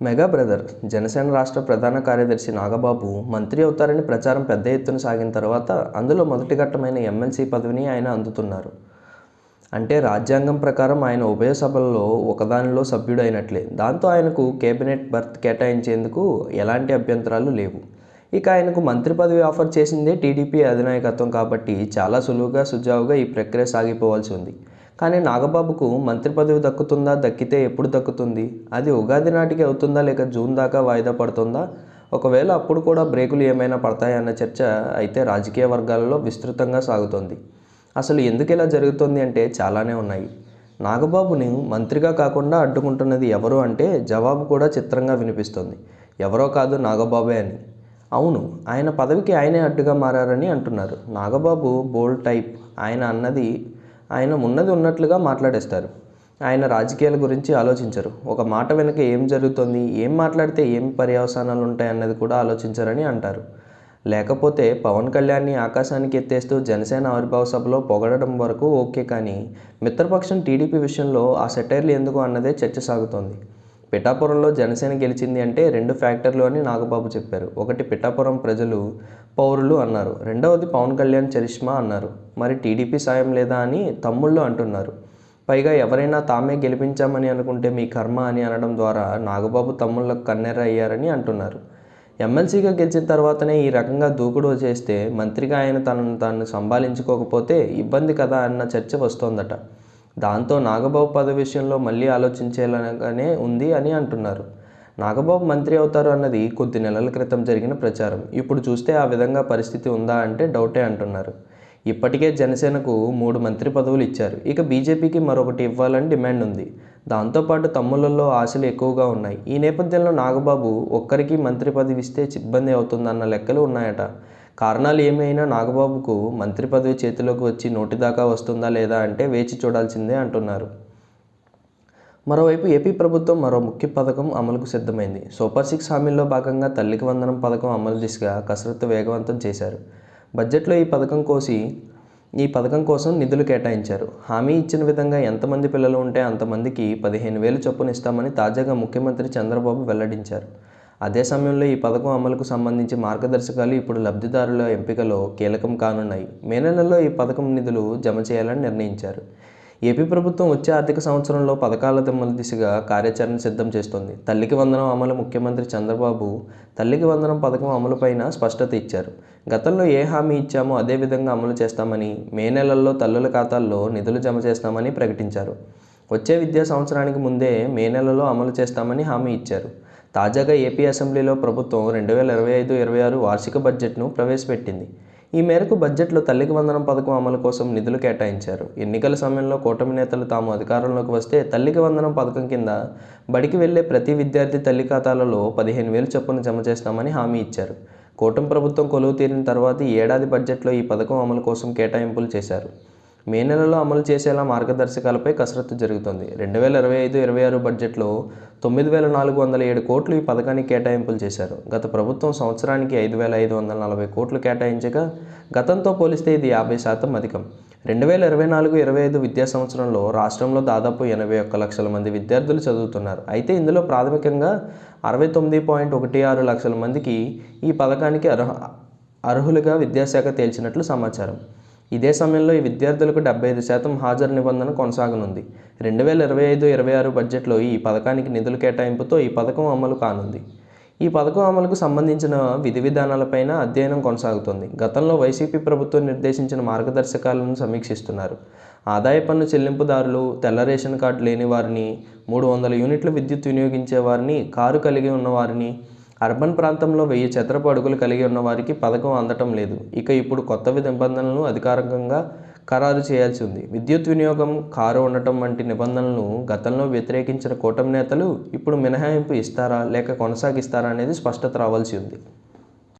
Mega brother Janasena రాష్ట్ర ప్రధాన కార్యదర్శి నాగబాబు మంత్రి అవుతారని ప్రచారం పెద్ద ఎత్తున సాగిన తర్వాత అందులో మొదటి ఘట్టమైన ఎమ్మెల్సీ పదవిని ఆయన అందుతున్నారు. అంటే రాజ్యాంగం ప్రకారం ఆయన ఉభయ సభల్లో ఒకదానిలో సభ్యుడైనట్లే. దాంతో ఆయనకు కేబినెట్ బర్త్ కేటాయించేందుకు ఎలాంటి అభ్యంతరాలు లేవు. ఇక ఆయనకు మంత్రి పదవి ఆఫర్ చేసిందే టీడీపీ అధినాయకత్వం కాబట్టి చాలా సులువుగా సుజావుగా ఈ ప్రక్రియ సాగిపోవాల్సి ఉంది. కానీ నాగబాబుకు మంత్రి పదవి దక్కుతుందా? దక్కితే ఎప్పుడు దక్కుతుంది? అది ఉగాది నాటికి అవుతుందా లేక జూన్ దాకా వాయిదా పడుతుందా? ఒకవేళ అప్పుడు కూడా బ్రేకులు ఏమైనా పడతాయన్న చర్చ అయితే రాజకీయ వర్గాలలో విస్తృతంగా సాగుతోంది. అసలు ఎందుకు ఇలా జరుగుతుంది అంటే చాలానే ఉన్నాయి. నాగబాబుని మంత్రిగా కాకుండా అడ్డుకుంటున్నది ఎవరు అంటే జవాబు కూడా చిత్రంగా వినిపిస్తుంది. ఎవరో కాదు నాగబాబే అని. అవును ఆయన పదవికి ఆయనే అడ్డుగా మారారని అంటున్నారు. Nagababu bold type. ఆయన అన్నది ఆయన ఉన్నది ఉన్నట్లుగా మాట్లాడేస్తారు. ఆయన రాజకీయాల గురించి ఆలోచించరు. ఒక మాట వెనుక ఏం జరుగుతుంది ఏం మాట్లాడితే ఏం పర్యవసానాలు ఉంటాయి అన్నది కూడా ఆలోచించరని అంటారు. లేకపోతే పవన్ కళ్యాణ్ని ఆకాశానికి ఎత్తేస్తూ జనసేన ఆవిర్భావ సభలో పొగడడం వరకు ఓకే కానీ మిత్రపక్షం టీడీపీ విషయంలో ఆ సెటైర్లు ఎందుకు అన్నదే చర్చ సాగుతోంది పిఠాపురంలో జనసేన గెలిచింది అంటే రెండు ఫ్యాక్టర్లు అని నాగబాబు చెప్పారు. ఒకటి పిఠాపురం ప్రజలు పౌరులు అన్నారు. రెండవది పవన్ కళ్యాణ్ చరిష్మా అన్నారు. మరి టీడీపీ సాయం లేదా అని తమ్ముళ్ళు అంటున్నారు. పైగా ఎవరైనా తామే గెలిపించామని అనుకుంటే మీ కర్మ అని అనడం ద్వారా నాగబాబు తమ్ముళ్ళకు కన్నెర అయ్యారని అంటున్నారు. ఎమ్మెల్సీగా గెలిచిన తర్వాతనే ఈ రకంగా దూకుడు చేస్తే మంత్రిగా ఆయన తనను తాను సంభాలించుకోకపోతే ఇబ్బంది కదా అన్న చర్చ వస్తోందట. దాంతో నాగబాబు పదవి విషయంలో మళ్ళీ ఆలోచించేలాగానే ఉంది అని అంటున్నారు. నాగబాబు మంత్రి అవుతారు అన్నది కొద్ది నెలల క్రితం జరిగిన ప్రచారం. ఇప్పుడు చూస్తే ఆ విధంగా పరిస్థితి ఉందా అంటే డౌటే అంటున్నారు. ఇప్పటికే జనసేనకు మూడు మంత్రి పదవులు ఇచ్చారు. ఇక బీజేపీకి మరొకటి ఇవ్వాలని డిమాండ్ ఉంది. దాంతోపాటు తమ్ముళ్ళల్లో ఆశలు ఎక్కువగా ఉన్నాయి. ఈ నేపథ్యంలో నాగబాబు ఒక్కరికి మంత్రి పదవి ఇస్తే ఇబ్బంది అవుతుందన్న లెక్కలు ఉన్నాయట. కారణాలు ఏమైనా నాగబాబుకు మంత్రి పదవి చేతిలోకి వచ్చి నోటి దాకా వస్తుందా లేదా అంటే వేచి చూడాల్సిందే అంటున్నారు. మరోవైపు ఏపీ ప్రభుత్వం మరో ముఖ్య పథకం అమలుకు సిద్ధమైంది. సూపర్ సిక్స్ హామీల్లో భాగంగా తల్లికి వందనం పథకం అమలు దిశగా కసరత్తు వేగవంతం చేశారు. బడ్జెట్లో ఈ పథకం కోసి ఈ పథకం కోసం నిధులు కేటాయించారు. హామీ ఇచ్చిన విధంగా ఎంతమంది పిల్లలు ఉంటే అంతమందికి పదిహేను వేలు చొప్పున ఇస్తామని తాజాగా ముఖ్యమంత్రి చంద్రబాబు వెల్లడించారు. అదే సమయంలో ఈ పథకం అమలుకు సంబంధించి మార్గదర్శకాలు ఇప్పుడు లబ్ధిదారుల ఎంపికలో కీలకం కానున్నాయి. మే నెలలో ఈ పథకం నిధులు జమ చేయాలని నిర్ణయించారు. ఏపీ ప్రభుత్వం వచ్చే ఆర్థిక సంవత్సరంలో పథకాల అమలు దిశగా కార్యాచరణ సిద్ధం చేస్తోంది. తల్లికి వందనం అమలు ముఖ్యమంత్రి చంద్రబాబు తల్లికి వందనం పథకం అమలుపైన స్పష్టత ఇచ్చారు. గతంలో ఏ హామీ ఇచ్చామో అదే విధంగా అమలు చేస్తామని మే నెలల్లో తల్లుల ఖాతాల్లో నిధులు జమ చేస్తామని ప్రకటించారు. వచ్చే విద్యా సంవత్సరానికి ముందే మే నెలలో అమలు చేస్తామని హామీ ఇచ్చారు. తాజాగా ఏపీ అసెంబ్లీలో ప్రభుత్వం రెండు వేల ఇరవై ఐదు ఇరవై ఆరు వార్షిక బడ్జెట్ను ప్రవేశపెట్టింది. ఈ మేరకు బడ్జెట్లో తల్లికి వందనం పథకం అమలు కోసం నిధులు కేటాయించారు. ఎన్నికల సమయంలో కూటమి నేతలు తాము అధికారంలోకి వస్తే తల్లికి వందనం పథకం కింద బడికి వెళ్ళే ప్రతి విద్యార్థి తల్లి ఖాతాలలో పదిహేను వేలు చొప్పున జమ చేస్తామని హామీ ఇచ్చారు. కూటమి ప్రభుత్వం కొలువు తీరిన తర్వాత ఏడాది బడ్జెట్లో ఈ పథకం అమలు కోసం కేటాయింపులు చేశారు. మే నెలలో అమలు చేసేలా మార్గదర్శకాలపై కసరత్తు జరుగుతోంది. రెండు వేల ఇరవై ఐదు ఇరవై ఆరు బడ్జెట్లో తొమ్మిది వేల నాలుగు వందల ఏడు కోట్లు ఈ పథకానికి కేటాయింపులు చేశారు. గత ప్రభుత్వం సంవత్సరానికి ఐదు వేల ఐదు వందల నలభై కోట్లు కేటాయించగా గతంతో పోలిస్తే ఇది యాభై శాతం అధికం. రెండు వేల ఇరవై నాలుగు ఇరవై ఐదు విద్యా సంవత్సరంలో రాష్ట్రంలో దాదాపు ఎనభై ఒక్క లక్షల మంది విద్యార్థులు చదువుతున్నారు. అయితే ఇందులో ప్రాథమికంగా అరవై తొమ్మిది పాయింట్ ఒకటి ఆరు లక్షల మందికి ఈ పథకానికి అర్హ అర్హులుగా విద్యాశాఖ తేల్చినట్లు సమాచారం. ఇదే సమయంలో ఈ విద్యార్థులకు డెబ్బై ఐదు శాతం హాజరు నిబంధన కొనసాగనుంది. రెండు వేల ఇరవై ఐదు ఇరవై ఆరు బడ్జెట్లో ఈ పథకానికి నిధుల కేటాయింపుతో ఈ పథకం అమలు కానుంది. ఈ పథకం అమలుకు సంబంధించిన విధి విధానాలపైన అధ్యయనం కొనసాగుతోంది. గతంలో వైసీపీ ప్రభుత్వం నిర్దేశించిన మార్గదర్శకాలను సమీక్షిస్తున్నారు. ఆదాయ పన్ను చెల్లింపుదారులు తెల్ల రేషన్ కార్డు లేని వారిని మూడు వందల యూనిట్ల విద్యుత్ వినియోగించే వారిని కారు కలిగి ఉన్నవారిని అర్బన్ ప్రాంతంలో వెయ్యి చదరపు అడుగులు కలిగి ఉన్న వారికి పథకం అందటం లేదు. ఇక ఇప్పుడు కొత్త నిబంధనలను అధికారికంగా ఖరారు చేయాల్సి ఉంది. విద్యుత్ వినియోగం కారు ఉండటం వంటి నిబంధనలను గతంలో వ్యతిరేకించిన కూటమి నేతలు ఇప్పుడు మినహాయింపు ఇస్తారా లేక కొనసాగిస్తారా అనేది స్పష్టత రావాల్సి ఉంది.